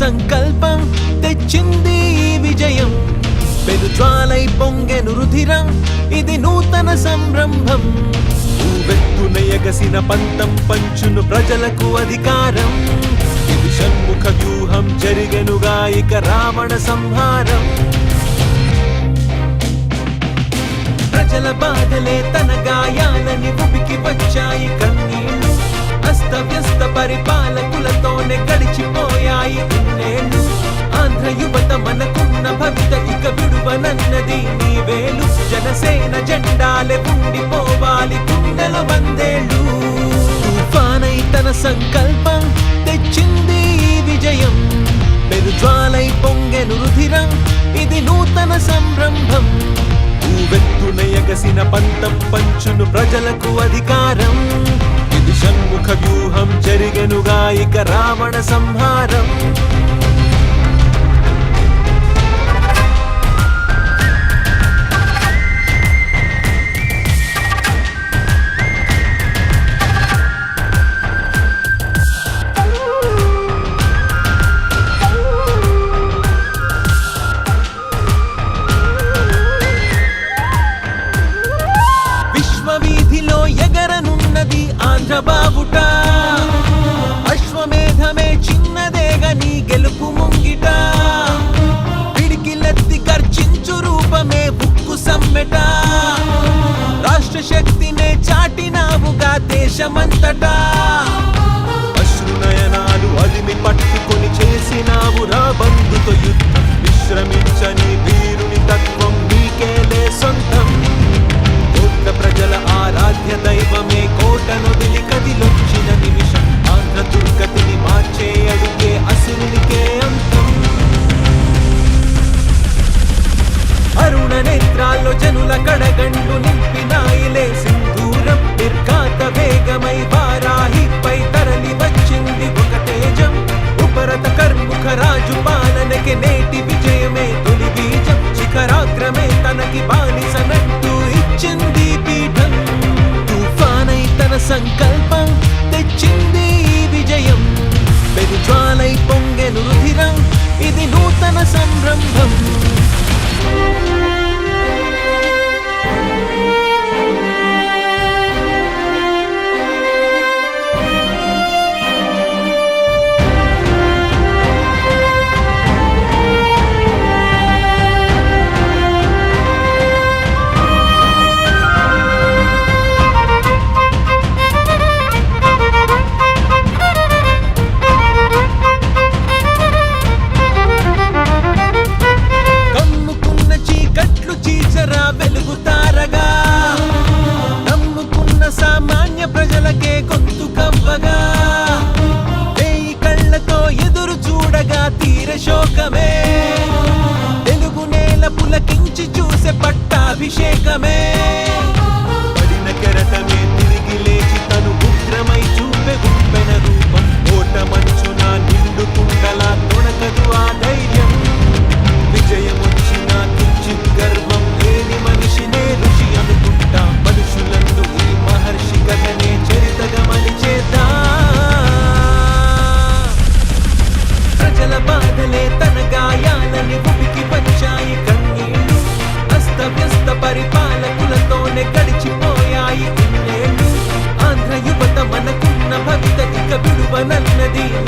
సంకల్పం తెచ్చింది ఈ విజయం. పెనుజ్వాలై పొంగెను రుధిరం ఇది నూతన సంరంభం. ఊవెత్తున ఎగసిన పంతం పంచును ప్రజలకు అధికారం. ఇది షణ్ముఖ వ్యూహం జరిగెనుగా ఇక రావణ సంహారం. ప్రజల బాధలే తన గాయాలని ఉబికి వచ్చాయి కన్నీళ్ళు. అస్తవ్యస్త పరిపాలకులతోనే గడిచిపోయాయి నీవేలు ఆంధ్ర యువత మనకున్న భవిత ఇక విడువనన్నది నీవేలు జనసేన జెండాలే ఉండిపోవాలి గుండెల వందేళ్ళు. తుఫానై తన సంకల్పం తెచ్చింది విజయం. పెరుజ్వాలై పొంగెను రుధిరం ఇది నూతన సంరంభం. ఊవెత్తున ఎగసిన పంతం పంచును ప్రజలకు అధికారం. ఇది షణ్ముఖ వ్యూహం జరిగెనుగా ఇక రావణ సంహారం. బాబుట అశ్వమేధమే బావుట అశ్వమేధమే గెలుపు ముంగిట. పిడికిలెత్తి ఖర్చించు రూపమే బుక్కు సమ్మెట. రాష్ట్ర శక్తినే చాటినావుగా దేశమంతటా. అశ్రునయనాలు అదిమి పట్టుకొని చేసినావు రా బంధుతో యుద్ధం. విశ్రమి తనకి బానిసనంటూ ఇచ్చింది పీఠం. తుఫానై తన సంకల్పం సామాన్య ప్రజలకే గొంతు కవ్వగా. వెయ్యి కళ్ళతో ఎదురు చూడగా తీర శోకమే. తెలుగు నేల పులకించి చూసే పట్టాభిషేకమే. ఇక విడువనన్నది